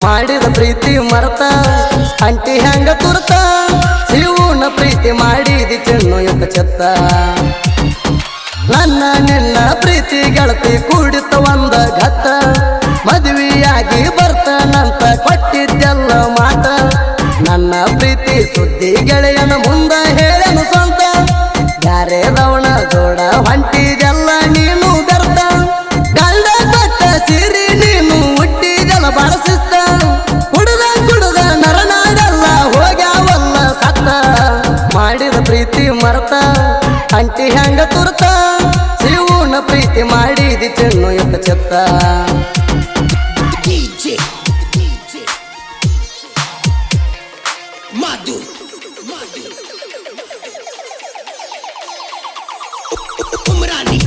ಮಾಡಿದ ಪ್ರೀತಿ ಮರತ, ಅಂಟಿ ಹೆಂಗ ತುರ್ತ ಶಿವನ ಪ್ರೀತಿ ಮಾಡಿದಿ ಚೆನ್ನು ಎಂಬ ಚೆತ್ತ. ನನ್ನ ನಿನ್ನ ಪ್ರೀತಿ ಗೆಳತಿ ಕೂಡಿತ ಒಂದ ಘತ್ತ ಮದುವೆಯಾಗಿ ಬರ್ತಾನಂತ ಕೊಟ್ಟಿದ್ದೆಲ್ಲ ಮಾತ ನನ್ನ ಪ್ರೀತಿ ಸುದ್ದಿ ಗೆಳೆಯನ ಮುಂದ ಹೇಳನು ಸ್ವಂತ ಯಾರೇ ದವಣ ಜೋಡ जाता डीजे डीजे माधु माधु उमरानी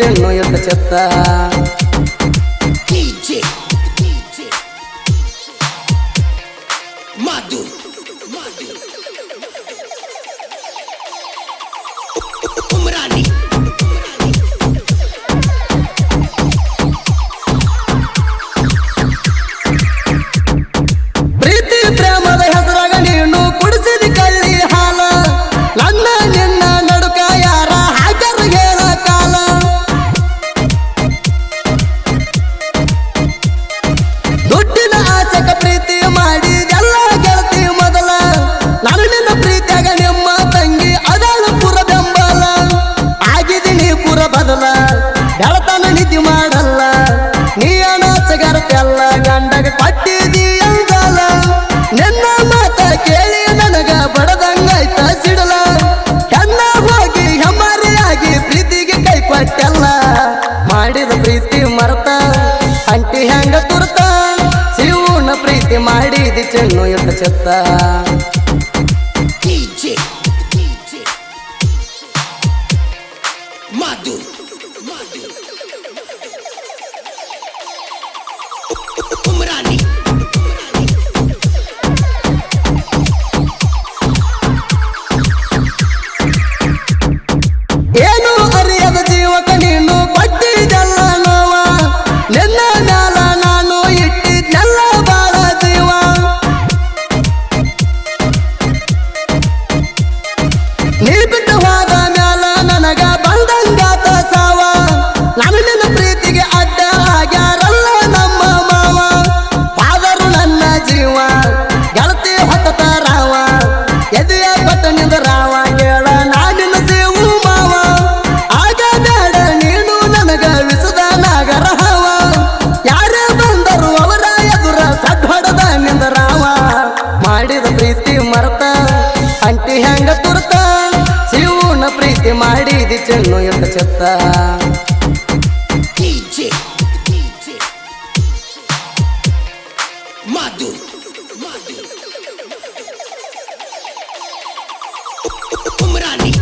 చెన్నో యొక్క చెత్త ಕೇಳಿ ನನಗ ಬಡದಂಗಾಯ್ತ ಸಿಡಲ. ಹೆಣ್ಣ ಹೋಗಿ ಪ್ರೀತಿಗೆ ಕೈ ಕೊಟ್ಟೆಲ್ಲ ಮಾಡಿದ ಪ್ರೀತಿ ಮರತ, ಅಂಟಿ ಹೆಂಗ ತುರ್ತ. ಶಿವನ ಪ್ರೀತಿ ಮಾಡಿದಿ ಚೆನ್ನು ಎತ್ತ ಚೆತ್ತ. ಉಮರಾನಿ. చెన్ను ఎంత చెత్త. మధు మధు. ఉమ్రాణి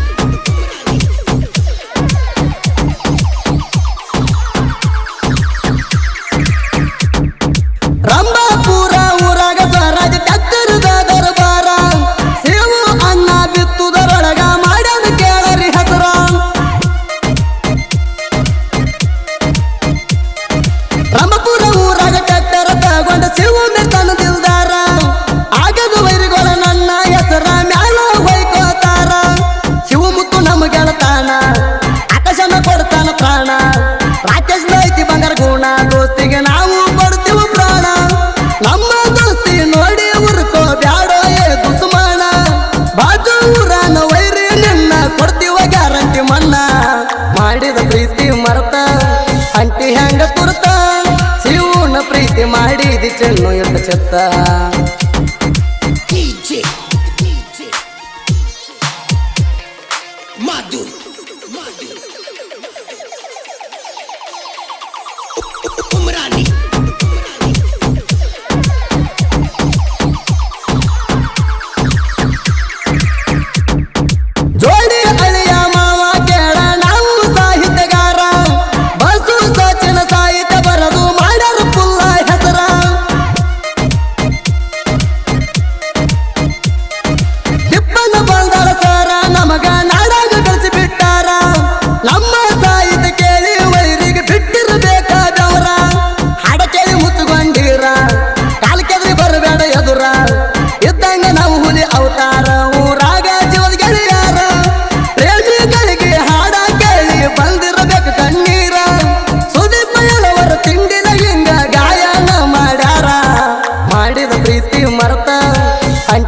చెల్లో ఎంత చెత్త?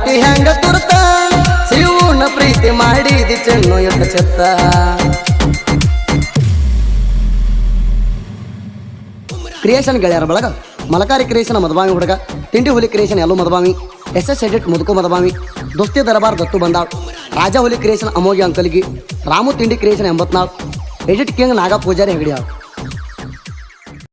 ಅಂಟಿ ಹೆಂಗ ತುರ್ತ ಶಿವನ ಪ್ರೀತಿ ಮಾಡಿದಿ ಚೆನ್ನು ಎಟ್ಟ ಚೆತ್ತ ಕ್ರಿಯೇಷನ್ ಗೆಳೆಯರ ಬಳಗ ಮಲಕಾರಿ ಕ್ರಿಯೇಷನ್ ಮದಬಾವಿ ಹುಡುಗ ತಿಂಡಿ ಹುಲಿ ಕ್ರಿಯೇಷನ್ ಎಲ್ಲೋ ಮದಬಾವಿ ಎಸ್ ಎಸ್ ಎಡಿಟ್ ಮುದುಕು ಮದಬಾವಿ ದೋಸ್ತಿ ದರಬಾರ್ ದತ್ತು ಬಂದಾಳ್ ರಾಜ ಹುಲಿ ಕ್ರಿಯೇಷನ್ ಅಮೋಗಿ ಅಂಕಲ್ಗಿ ರಾಮು ತಿಂಡಿ ಕ್ರಿಯೇಷನ್ ಎಂಬತ್ನಾಲ್ಕು ಎಡಿಟ್ ಕಿಂಗ್ ನಾಗ ಪೂಜಾರಿ ಹೆಗಡಿಯಾಳ್